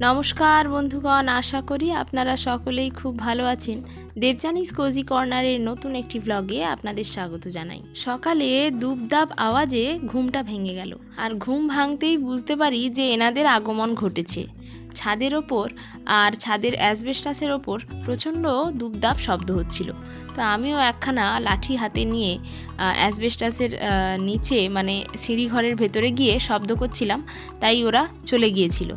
নমস্কার বন্ধুগণ, আশা করি আপনারা সকলেই খুব ভালো আছেন। দেবজানিস কোজি কর্নারের নতুন একটি ব্লগে আপনাদের স্বাগত জানাই। সকালে দুবদাব আওয়াজে ঘুমটা ভেঙে গেল। আর ঘুম ভাঙতেই বুঝতে পারি যে এনাদের আগমন ঘটেছে। ছাদের ওপর আর ছাদের অ্যাসবেস্টাসের ওপর প্রচণ্ড দুবদাব শব্দ হচ্ছিল। তো আমিও একখানা লাঠি হাতে নিয়ে অ্যাসবেস্টাসের নিচে মানে সিঁড়িঘরের ভেতরে গিয়ে শব্দ করছিলাম, তাই ওরা চলে গিয়েছিল।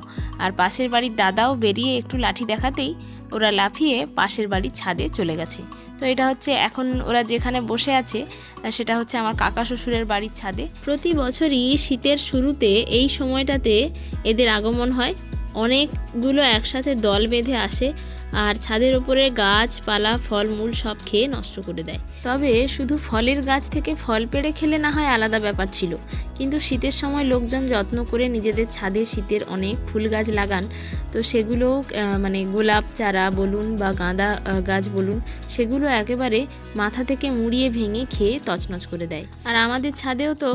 আর পাশের বাড়ির দাদাও বেরিয়ে একটু লাঠি দেখাতেই ওরা লাফিয়ে পাশের বাড়ির ছাদে চলে গেছে। তো এটা হচ্ছে এখন ওরা যেখানে বসে আছে সেটা হচ্ছে আমার কাকা শ্বশুরের বাড়ির ছাদে। প্রতি বছরই শীতের শুরুতে এই সময়টাতে এদের আগমন হয়। অনেকগুলো একসাথে দল বেঁধে আসে। আর ছাদের ওপরে গাছপালা ফলমূল সব খেয়ে নষ্ট করে দেয়। তবে শুধু ফলের গাছ থেকে ফল পেড়ে খেলে না হয় আলাদা ব্যাপার ছিল। কিন্তু শীতের সময় লোকজন যত্ন করে নিজেদের ছাদে শীতের অনেক ফুল গাছ লাগান। তো সেগুলো মানে গোলাপ চারা বলুন বা গাঁদা গাছ বলুন, সেগুলো একেবারে মাথা থেকে মুড়িয়ে ভেঙে খেয়ে তছনছ করে দেয়। আর আমাদের ছাদেও তো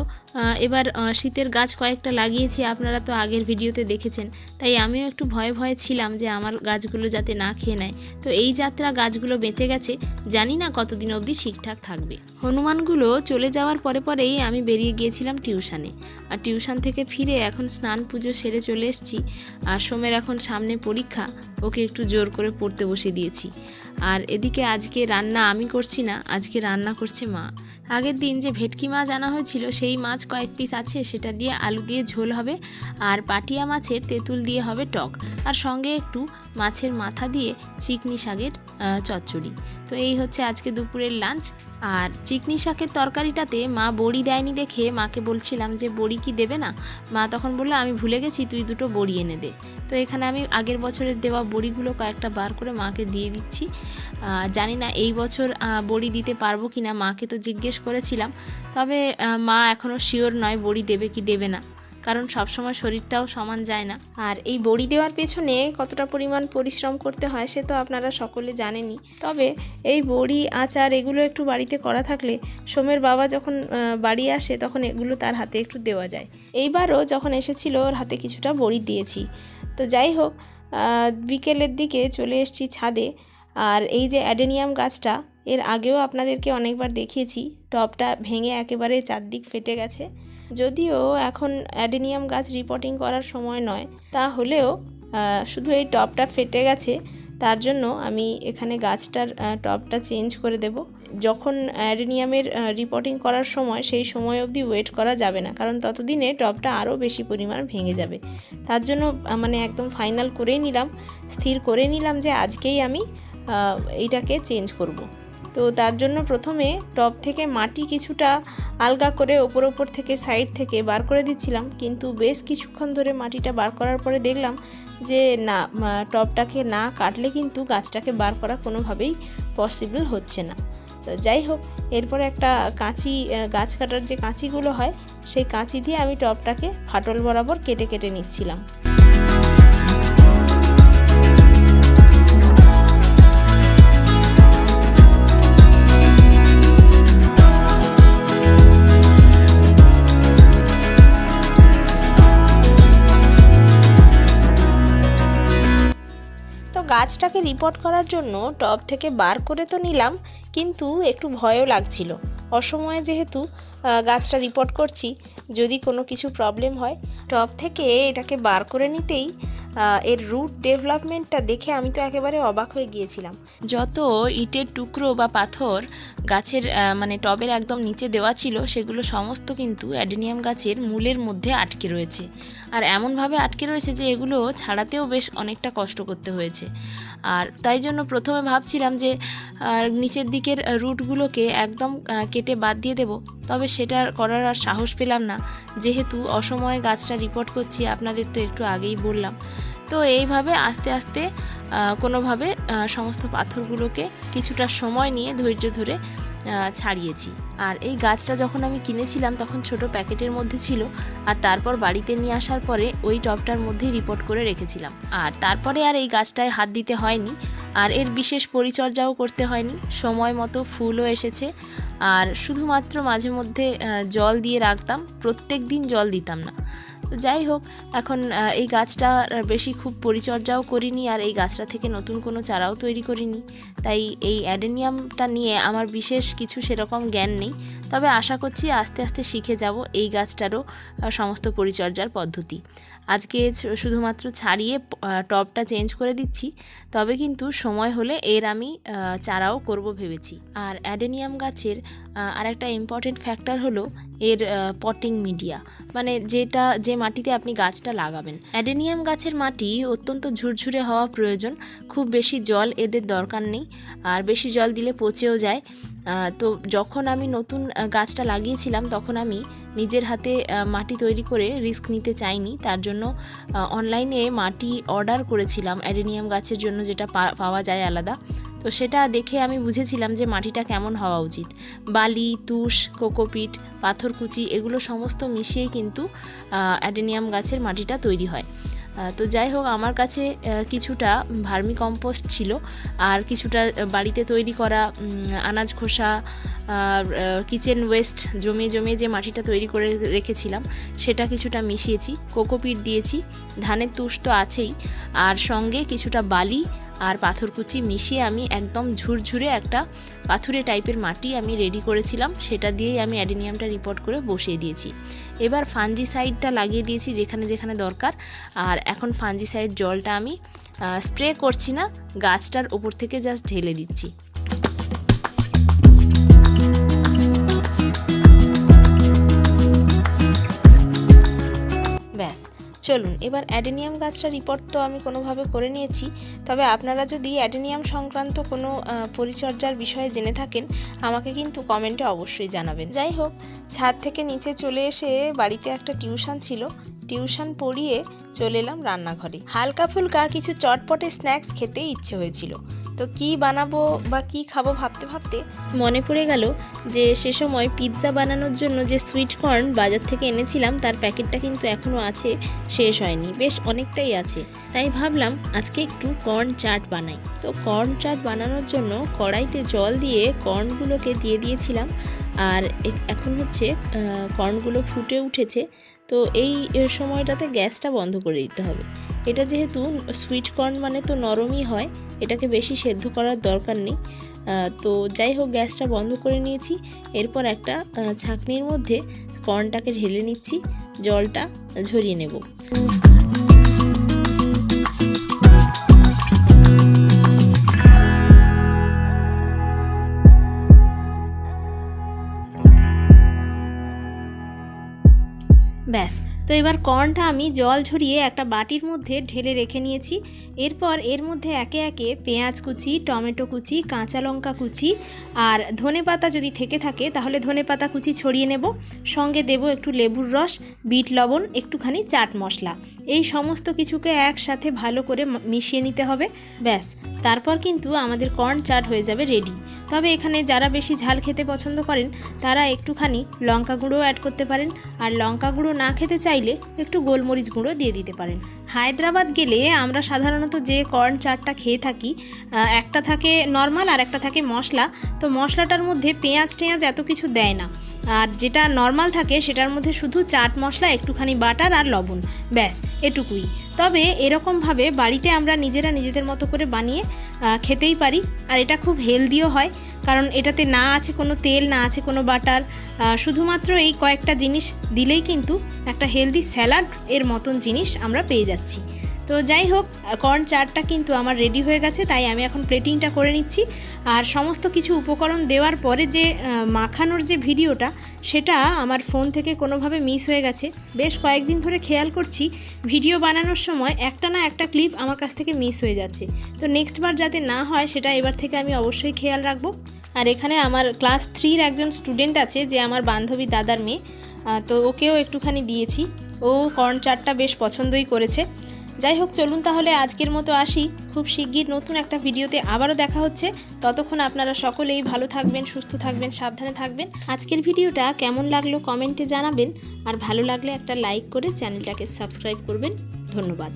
এবার শীতের গাছ কয়েকটা লাগিয়েছি, আপনারা তো আগের ভিডিওতে দেখেছেন। তাই আমিও একটু ভয়ে ভয়ে ছিলাম যে আমার গাছগুলো যাতে না খেয়ে নেয়। তো এই যাত্রা গাছগুলো বেঁচে গেছে, জানি না কতদিন অবধি ঠিকঠাক থাকবে। হনুমানগুলো চলে যাওয়ার পরে পরেই আমি বেরিয়ে গিয়েছিলাম টিউশানে। আর টিউশন থেকে ফিরে এখন স্নান পুজো সেরে চলে এসেছি। আর সোমের এখন সামনে পরীক্ষা, ওকে একটু জোর করে পড়তে বসে দিয়েছি। আর এদিকে আজকে রান্না আমি করছি না, আজকে রান্না করছে মা। আগের দিন যে ভেটকি মাছ আনা হয়েছিল, সেই মাছ কয়েক পিস আছে, সেটা দিয়ে আলু দিয়ে ঝোল হবে আর পাটিয়া মাছের তেঁতুল দিয়ে হবে টক। আর সঙ্গে একটু মাছের মাথা দিয়ে চিকনি শাকের চচ্চড়ি। তো এই হচ্ছে আজকে দুপুরের লাঞ্চ। আর চিকনি শাকের তরকারিটাতে মা বড়ি দেয়নি দেখে মাকে বলছিলাম যে, বড়ি কি দেবে না? মা তখন বলল, আমি ভুলে গেছি, তুই দুটো বড়ি এনে দে। তো এখানে আমি আগের বছরের দেওয়া বড়িগুলো কয়েকটা বার করে মাকে দিয়ে দিচ্ছি। জানি না এই বছর বড়ি দিতে পারব কি না মাকে তো জিজ্ঞেস করেছিলাম। তবে মা এখনও শিওর নয় বড়ি দেবে কি দেবে না। কারণ সবসময় শরীরটাও সমান যায় না। আর এই বড়ি দেওয়ার পেছনে কতটা পরিমাণ পরিশ্রম করতে হয় সে তো আপনারা সকলে জানেনই। তবে এই বড়ি, আচার এগুলো একটু বাড়িতে করা থাকলে সোমের বাবা যখন বাড়ি আসে তখন এগুলো তার হাতে একটু দেওয়া যায়। এইবারও যখন এসেছিল ওর হাতে কিছুটা বড়ি দিয়েছি। তো যাই হোক বিকেলের দিকে চলে এসেছি ছাদে। আর এই যে অ্যাডেনিয়াম গাছটা, এর আগেও আপনাদেরকে অনেকবার দেখিয়েছি। টবটা ভেঙে একেবারে চারদিক ফেটে গেছে। যদিও এখন অ্যাডেনিয়াম গাছ রিপোর্টিং করার সময় নয় তা হলেও শুধু এই টবটা ফেটে গেছে, তার জন্য আমি এখানে গাছটার টবটা চেঞ্জ করে দেব যখন অ্যাডেনিয়ামের রিপোর্টিং করার সময়, সেই সময় অবধি ওয়েট করা যাবে না, কারণ ততদিনে টবটা আরও বেশি পরিমাণ ভেঙে যাবে তার জন্য মানে একদম ফাইনাল করেই নিলাম, স্থির করে নিলাম যে আজকেই আমি এইটাকে চেঞ্জ করব। তো তার জন্য প্রথমে টব থেকে মাটি কিছুটা আলগা করে ওপর ওপর থেকে সাইড থেকে বার করে দিচ্ছিলাম। কিন্তু বেশ কিছুক্ষণ ধরে মাটিটা বার করার পরে দেখলাম যে না টবটাকে না কাটলে কিন্তু গাছটাকে বার করা কোনোভাবেই পসিবল হচ্ছে না। তো যাই হোক, এরপরে একটা কাঁচি গাছ কাটার যে কাঁচিগুলো হয়, সেই কাঁচি দিয়ে আমি টবটাকে ফাটল বরাবর কেটে কেটে নিচ্ছিলাম। গাছটাকে রিপোর্ট করার জন্য টপ থেকে বার করে তো নিলাম, কিন্তু একটু ভয়ও লাগছিল। অসময়ে যেহেতু গাছটা রিপোর্ট করছি, যদি কোনো কিছু প্রবলেম হয় টপ থেকে এটাকে বার করে নিতেই এর রুট ডেভেলপমেন্টটা দেখে আমি তো একেবারে অবাক হয়ে গিয়েছিলাম। যত ইটের টুকরো বা পাথর গাছের মানে টবের একদম নিচে দেওয়া ছিল, সেগুলো সমস্ত কিন্তু অ্যাডেনিয়াম গাছের মূলের মধ্যে আটকে রয়েছে। আর এমনভাবে আটকে রয়েছে যে এগুলো ছাড়াতেও বেশ অনেকটা কষ্ট করতে হয়েছে। আর তাই জন্য প্রথমে ভাবছিলাম যে নিচের দিকের রুটগুলোকে একদম কেটে বাদ দিয়ে দেব। তবে সেটা করার আর সাহস পেলাম না। যেহেতু অসময়ে গাছটা রিপোর্ট করছি, আপনাদের তো একটু আগেই বললাম। তো এইভাবে আস্তে আস্তে কোনোভাবে সমস্ত পাথরগুলোকে কিছুটা সময় নিয়ে ধৈর্য ধরে ছাড়িয়েছি। আর এই গাছটা যখন আমি কিনেছিলাম তখন ছোট প্যাকেটের মধ্যে ছিল। আর তারপর বাড়িতে নিয়ে আসার পরে ওই টবটার মধ্যেই রিপোর্ট করে রেখেছিলাম। আর তারপরে আর এই গাছটায় হাত দিতে হয়নি। আর এর বিশেষ পরিচর্যাও করতে হয়নি। সময় মতো ফুলও এসেছে। আর শুধুমাত্র মাঝে মধ্যে জল দিয়ে রাখতাম। প্রত্যেক দিন জল দিতাম না। তো যাই হোক, এখন এই গাছটা বেশি খুব পরিচর্যাও করিনি আর এই গাছটা থেকে নতুন কোনো চারাও তৈরি করিনি। তাই এই অ্যাডেনিয়ামটা নিয়ে আমার বিশেষ কিছু সেরকম জ্ঞান নেই। তবে আশা করছি আস্তে আস্তে শিখে যাব এই গাছটারও সমস্ত পরিচর্যার পদ্ধতি। আজকে শুধুমাত্র ছাড়িয়ে টবটা চেঞ্জ করে দিচ্ছি। তবে কিন্তু সময় হলে এর আমি চারাও করব ভেবেছি। আর অ্যাডেনিয়াম গাছের আর একটা ইম্পর্টেন্ট ফ্যাক্টর হলো এর পটিং মিডিয়া মানে যেটা, যে মাটিতে আপনি গাছটা লাগাবেন। অ্যাডেনিয়াম গাছের মাটি অত্যন্ত ঝুরঝুরে হওয়া প্রয়োজন। খুব বেশি জল এদের দরকার নেই। আর বেশি জল দিলে পচেও যায়। তো যখন আমি নতুন গাছটা লাগিয়েছিলাম, তখন আমি নিজের হাতে মাটি তৈরি করে রিস্ক নিতে চাইনি। তার জন্য অনলাইনে মাটি অর্ডার করেছিলাম। অ্যাডেনিয়াম গাছের জন্য যেটা পাওয়া যায় আলাদা। তো সেটা দেখে আমি বুঝেছিলাম যে মাটিটা কেমন হওয়া উচিত। বালি, তুষ, কোকোপিট, পাথরকুচি এগুলো সমস্ত মিশিয়েই কিন্তু অ্যাডেনিয়াম গাছের মাটিটা তৈরি হয়। তো যাই হোক, আমার কাছে কিছুটা ভার্মি কম্পোস্ট ছিল আর কিছুটা বাড়িতে তৈরি করা আনাজ খোসা কিচেন ওয়েস্ট জমিয়ে জমিয়ে যে মাটিটা তৈরি করে রেখেছিলাম, সেটা কিছুটা মিশিয়েছি। কোকোপিট দিয়েছি, ধানের তুষ তো আছেই, আর সঙ্গে কিছুটা বালি আর পাথরকুচি মিশিয়ে আমি একদম ঝুরঝুরে একটা পাথুরে টাইপের মাটি আমি রেডি করেছিলাম। সেটা দিয়েই আমি অ্যাডেনিয়ামটা রিপোর্ট করে বসিয়ে দিয়েছি। এবার ফাঞ্জিসাইডটা লাগিয়ে দিয়েছি যেখানে যেখানে দরকার। আর এখন ফাঞ্জিসাইড জলটা আমি স্প্রে করছি না, গাছটার ওপর থেকে জাস্ট ঢেলে দিচ্ছি। ব্যাস। চলুন, এবার অ্যাডেনিয়াম গাছটা রিপোর্ট তো আমি কোনোভাবে করে নিয়েছি। তবে আপনারা যদি অ্যাডেনিয়াম সংক্রান্ত কোনো পরিচর্যার বিষয়ে জেনে থাকেন, আমাকে কিন্তু কমেন্টে অবশ্যই জানাবেন। যাই হোক, ছাদ থেকে নিচে চলে এসে বাড়িতে একটা টিউশন ছিল। টিউশন পড়িয়ে চলে এলাম রান্নাঘরে। হালকা ফুলকা কিছু চটপটে স্ন্যাক্স খেতে ইচ্ছে হয়েছিল। তো কি বানাবো বা কি খাব ভাবতে ভাবতে মনে পড়ে গেল যে সে সময় পিৎজা বানানোর জন্য যে সুইট কর্ন বাজার থেকে এনেছিলাম, তার প্যাকেটটা কিন্তু এখনও আছে, শেষ হয়নি। বেশ অনেকটাই আছে। তাই ভাবলাম আজকে একটু কর্ন চাট বানাই। তো কর্ন চাট বানানোর জন্য কড়াইতে জল দিয়ে কর্নগুলোকে দিয়ে দিয়েছিলাম। আর এখন হচ্ছে কর্নগুলো ফুটে উঠেছে। তো এই সময়টাতে গ্যাসটা বন্ধ করে দিতে হবে। এটা যেহেতু সুইট কর্ন মানে তো নরমই হয়, এটাকে বেশি সেদ্ধ করার দরকার নেই। তো যাই হোক, গ্যাসটা বন্ধ করে নিয়েছি। এরপর একটা ছাঁকনির মধ্যে কর্নটাকে ঢেলে নিচ্ছি, জলটা ঝরিয়ে নেব। ব্যাস তো এবার কর্নটা আমি জল ঝরিয়ে একটা বাটির মধ্যে ঢেলে রেখে নিয়েছি। এরপর এর মধ্যে একে একে পেঁয়াজ কুচি, টমেটো কুচি, কাঁচা লঙ্কা কুচি আর ধনে পাতা যদি থেকে থাকে তাহলে ধনে পাতা কুচি ছড়িয়ে নেব। সঙ্গে দেব একটু লেবুর রস, বিট লবণ, একটুখানি চাট মশলা। এই সমস্ত কিছুকে একসাথে ভালো করে মিশিয়ে নিতে হবে। ব্যাস, তারপর কিন্তু আমাদের কর্ন চাট হয়ে যাবে রেডি। তবে এখানে যারা বেশি ঝাল খেতে পছন্দ করেন তারা একটুখানি লঙ্কা গুঁড়ো অ্যাড করতে পারেন। আর লঙ্কা গুঁড়ো না খেতে চাইলে একটু গোলমরিচ গুঁড়ো দিয়ে দিতে পারেন। হায়দ্রাবাদ গেলে আমরা সাধারণত যে কর্ন চাটটা খেয়ে থাকি একটা থাকে নর্মাল আর একটা থাকে মশলা। তো মশলাটার মধ্যে পেঁয়াজ টেঁয়াজ এত কিছু দেয় না। আর যেটা নর্মাল থাকে সেটার মধ্যে শুধু চাট মশলা, একটুখানি বাটার আর লবণ। ব্যাস, এটুকুই। তবে এরকমভাবে বাড়িতে আমরা নিজেরা নিজেদের মতো করে বানিয়ে খেতেই পারি। আর এটা খুব হেলদিও হয়। কারণ এটাতে না আছে কোনো তেল, না আছে কোনো বাটার শুধুমাত্র এই কয়েকটা জিনিস দিলেই কিন্তু একটা হেলদি স্যালাড এর মতন জিনিস আমরা পেয়ে যাচ্ছি। তো যাই হোক কর্ন চাটটা কিন্তু আমার রেডি হয়ে গেছে, তাই আমি এখন প্লেটিংটা করে নিচ্ছি। আর সমস্ত কিছু উপকরণ দেওয়ার পরে যে মাখানোর যে ভিডিওটা, সেটা আমার ফোন থেকে কোনোভাবে মিস হয়ে গেছে। বেশ কয়েকদিন ধরে খেয়াল করছি, ভিডিও বানানোর সময় একটা না একটা ক্লিপ আমার কাছ থেকে মিস হয়ে যাচ্ছে। তো নেক্সট বার যাতে না হয়, সেটা এবার থেকে আমি অবশ্যই খেয়াল রাখব। আর এখানে আমার ক্লাস থ্রির একজন স্টুডেন্ট আছে, যে আমার বান্ধবী দাদার মেয়ে। তো ওকেও একটুখানি দিয়েছি। ও কর্ন চাটটা বেশ পছন্দই করেছে। যাই হোক, চলুন তাহলে আজকের মতো আসি। খুব শিগগির নতুন একটা ভিডিওতে আবারও দেখা হচ্ছে। ততক্ষণ আপনারা সকলেই ভালো থাকবেন, সুস্থ থাকবেন, সাবধানে থাকবেন। আজকের ভিডিওটা কেমন লাগল কমেন্টে জানাবেন। আর ভালো লাগলে একটা লাইক করে চ্যানেলটাকে সাবস্ক্রাইব করবেন। ধন্যবাদ।